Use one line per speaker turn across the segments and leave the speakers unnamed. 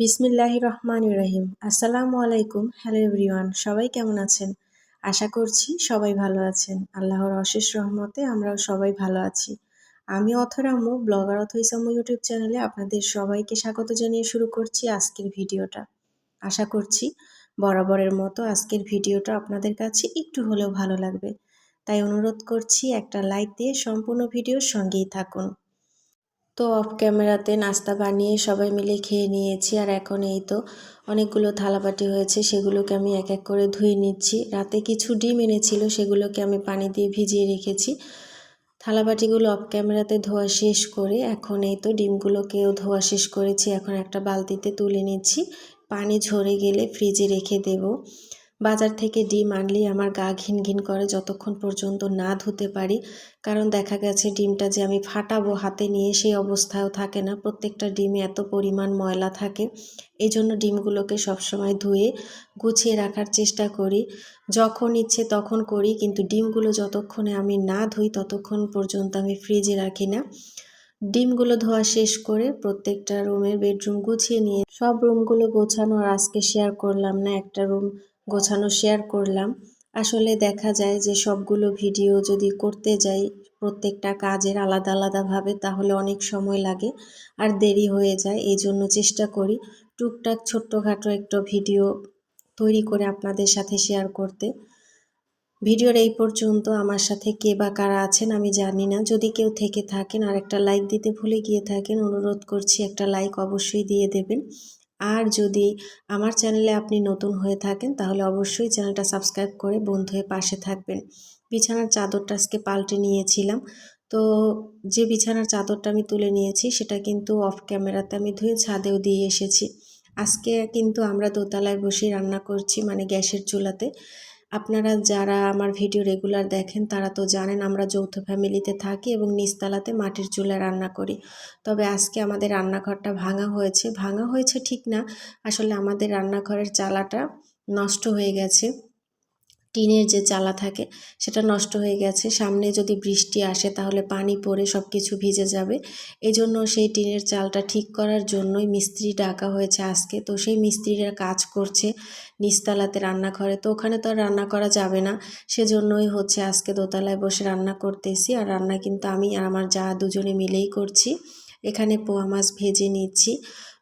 বিসমিল্লাহ রহমান রহিম আসসালামু আলাইকুম হ্যালো এভরিওয়ান, সবাই কেমন আছেন? আশা করছি সবাই ভালো আছেন। আল্লাহর অশেষ রহমতে আমরাও সবাই ভালো আছি। আমি অথরামু ব্লগার অথ ইসামু ইউটিউব চ্যানেলে আপনাদের সবাইকে স্বাগত জানিয়ে শুরু করছি আজকের ভিডিওটা। আশা করছি বরাবরের মতো আজকের ভিডিওটা আপনাদের কাছে একটু হলেও ভালো লাগবে। তাই অনুরোধ করছি একটা লাইক দিয়ে সম্পূর্ণ ভিডিওর সঙ্গেই থাকুন। তো অফ ক্যামেরাতে নাস্তা বানিয়ে সবাই মিলে খেয়ে নিয়েছি, আর এখন এই তো অনেকগুলো থালাবাটি হয়েছে, সেগুলোকে আমি এক এক করে ধুয়ে নিচ্ছি। রাতে কিছু ডিম এনেছিল, সেগুলোকে আমি পানি দিয়ে ভিজিয়ে রেখেছি। থালাবাটিগুলো অফ ক্যামেরাতে ধোয়া শেষ করে, এখন এই তো ডিমগুলোকেও ধোয়া শেষ করেছি, এখন একটা বালতিতে তুলে নিচ্ছি। পানি ঝরে গেলে ফ্রিজে রেখে দেব। বাজার থেকে ডিম আনলেই আমার গা ঘিন ঘিন করে যতক্ষণ পর্যন্ত না ধুতে পারি। কারণ দেখা গেছে ডিমটা যে আমি ফাটাবো হাতে নিয়ে সেই অবস্থাও থাকে না। প্রত্যেকটা ডিমে এত পরিমাণ ময়লা থাকে। এই জন্য ডিমগুলোকে সবসময় ধুয়ে গুছিয়ে রাখার চেষ্টা করি। যখন ইচ্ছে তখন করি, কিন্তু ডিমগুলো যতক্ষণে আমি না ধুই ততক্ষণ পর্যন্ত আমি ফ্রিজে রাখি না। ডিমগুলো ধোয়া শেষ করে প্রত্যেকটা রুমের বেডরুম গুছিয়ে নিয়ে সব রুমগুলো গোছানো আর আজকে শেয়ার করলাম না। একটা রুম গোছানো শেয়ার করলাম। আসলে দেখা যায় যে সবগুলো ভিডিও যদি করতে যাই প্রত্যেকটা কাজের আলাদা আলাদাভাবে তাহলে অনেক সময় লাগে আর দেরি হয়ে যায়। এই জন্য চেষ্টা করি টুকটাক ছোট্টখাটো একটা ভিডিও তৈরি করে আপনাদের সাথে শেয়ার করতে। ভিডিওর এই পর্যন্ত। আমার সাথে কে বা কারা আছেন আমি জানি না। যদি কেউ থেকে থাকেন আর একটা লাইক দিতে ভুলে গিয়ে থাকেন, অনুরোধ করছি একটা লাইক অবশ্যই দিয়ে দেবেন। আর যদি আমার চ্যানেলে আপনি নতুন হয়ে থাকেন, তাহলে অবশ্যই চ্যানেলটা সাবস্ক্রাইব করে বন্ধু হয়ে পাশে থাকবেন। বিছানার চাদরটা আজকে পাল্টে নিয়েছিলাম। তো যে বিছানার চাদরটা আমি তুলে নিয়েছি, সেটা কিন্তু অফ ক্যামেরাতে আমি ধুয়ে ছাদেও দিয়ে এসেছি। আজকে কিন্তু আমরা দোতলায় বসে রান্না করছি মানে গ্যাসের চুলাতে। আপনারা যারা আমার ভিডিও রেগুলার দেখেন, তারা তো জানেন আমরা যৌথ ফ্যামিলিতে থাকি এবং নিচতলাতে মাটির চুলায় রান্না করি। তবে আজকে আমাদের রান্নাঘরটা ভাঙা হয়েছে। ভাঙা হয়েছে ঠিক না। আসলে আমাদের রান্নাঘরের চালাটা নষ্ট হয়ে গেছে। টিনের যে চালা থাকে, সেটা নষ্ট হয়ে গেছে। সামনে যদি বৃষ্টি আসে, তাহলে পানি পড়ে সব কিছু ভিজে যাবে। এই জন্য সেই টিনের চালটা ঠিক করার জন্যই মিস্ত্রি ডাকা হয়েছে আজকে। তো সেই মিস্ত্রিরা কাজ করছে নিচতলাতে রান্নাঘরে। তো ওখানে তো আর রান্না করা যাবে না। সেজন্যই হচ্ছে আজকে দোতলায় বসে রান্না করতেছি। আর রান্না কিন্তু আমি আর আমার যা দুজনে মিলেই করছি। এখানে পোয়া মাছ ভেজে নিচ্ছি।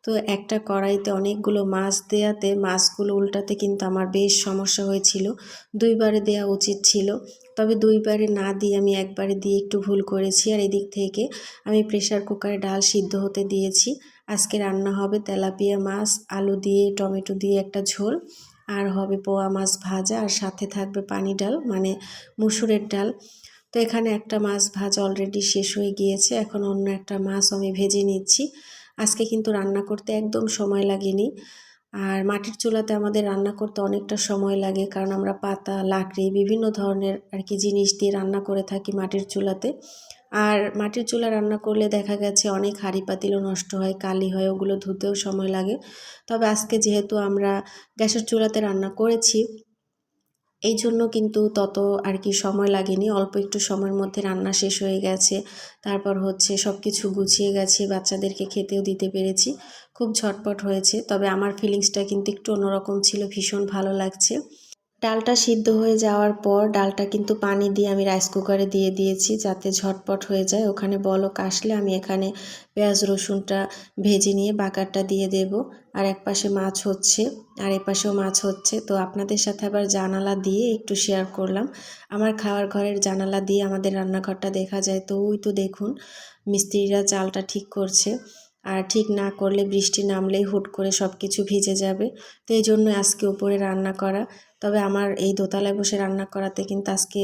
তো একটা কড়াইতে অনেকগুলো মাছ দেয়াতে মাছগুলো উল্টাতে কিন্তু আমার বেশ সমস্যা হয়েছিল। দুইবারে দেয়া উচিত ছিল। তবে দুইবারে না দিয়ে আমি একবারে দিয়ে একটু ভুল করেছি আর এদিক থেকে আমি প্রেশার কুকারে ডাল সিদ্ধ হতে দিয়েছি। আজকে রান্না হবে তেলাপিয়া মাছ, আলু দিয়ে, টমেটো দিয়ে একটা ঝোল, আর হবে পোয়া মাছ ভাজা, আর সাথে থাকবে পানি ডাল মানে মুসুরের ডাল। তো এখানে একটা মাছ ভাজা অলরেডি শেষ হয়ে গিয়েছে। এখন অন্য একটা মাছ আমি ভেজে নিচ্ছি। আজকে কিন্তু রান্না করতে একদম সময় লাগেনি। আর মাটির চুলাতে আমাদের রান্না করতে অনেকটা সময় লাগে, কারণ আমরা পাতা, লাকড়ি, বিভিন্ন ধরনের আর কি জিনিস দিয়ে রান্না করে থাকি মাটির চুলাতে। আর মাটির চুলা রান্না করলে দেখা গেছে অনেক হাঁড়ি পাতিলও নষ্ট হয়, কালি হয়, ওগুলো ধুতেও সময় লাগে। তবে আজকে যেহেতু আমরা গ্যাসের চুলাতে রান্না করেছি এই জন্য কিন্তু তত আর কি সময় লাগেনি। অল্প একটু সময়ের মধ্যে রান্না শেষ হয়ে গেছে। তারপর হচ্ছে সব কিছু গুছিয়ে গেছে, বাচ্চাদেরকে খেতেও দিতে পেরেছি। খুব ঝটপট হয়েছে। তবে আমার ফিলিংসটা কিন্তু একটু অন্যরকম ছিল, ভীষণ ভালো লাগছে। ডালটা সিদ্ধ হয়ে যাওয়ার পর ডালটা কিন্তু পানি দিয়ে আমি রাইস কুকারে দিয়ে দিয়েছি যাতে ঝটপট হয়ে যায়। ওখানে বলক আসলে আমি এখানে পেঁয়াজ, রসুনটা ভেজে নিয়ে বাকারটা দিয়ে দেব। আর এক পাশে মাছ হচ্ছে, আর এ পাশেও মাছ হচ্ছে। তো আপনাদের সাথে আবার জানালা দিয়ে একটু শেয়ার করলাম। আমার খাওয়ার ঘরের জানালা দিয়ে আমাদের রান্নাঘরটা দেখা যায়। তো ওই তো দেখুন, মিস্ত্রিরা চালটা ঠিক করছে। আর ঠিক না করলে বৃষ্টি নামলেই হুট করে সব কিছু ভিজে যাবে। তো এই জন্য আজকে উপরে রান্না করা। তবে আমার এই দোতলায় বসে রান্না করাতে কিন্তু আজকে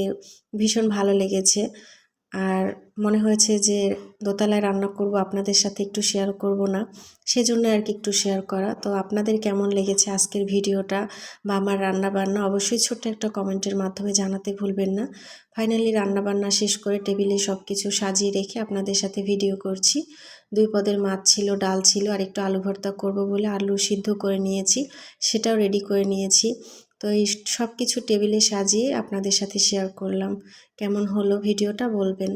ভীষণ ভালো লেগেছে। আর মনে হয়েছে যে দোতলায় রান্না করব, আপনাদের সাথে একটু শেয়ার করব না। সেজন্য আর কি একটু শেয়ার করা। তো আপনাদের কেমন লেগেছে আজকের ভিডিওটা বা আমার রান্না বান্না অবশ্যই ছোট্ট একটা কমেন্টের মাধ্যমে জানাতে ভুলবেন না। ফাইনালি রান্না বান্না শেষ করে টেবিলে সব কিছু সাজিয়ে রেখে আপনাদের সাথে ভিডিও করছি। দুই পদের মাছ ছিল, ডাল ছিল, আর একটু আলু ভর্তা করব বলে আলু সিদ্ধ করে নিয়েছি, সেটাও রেডি করে নিয়েছি। তো এই সব কিছু টেবিলে সাজিয়ে আপনাদের সাথে শেয়ার করলাম। কেমন হলো ভিডিওটা বলবেন।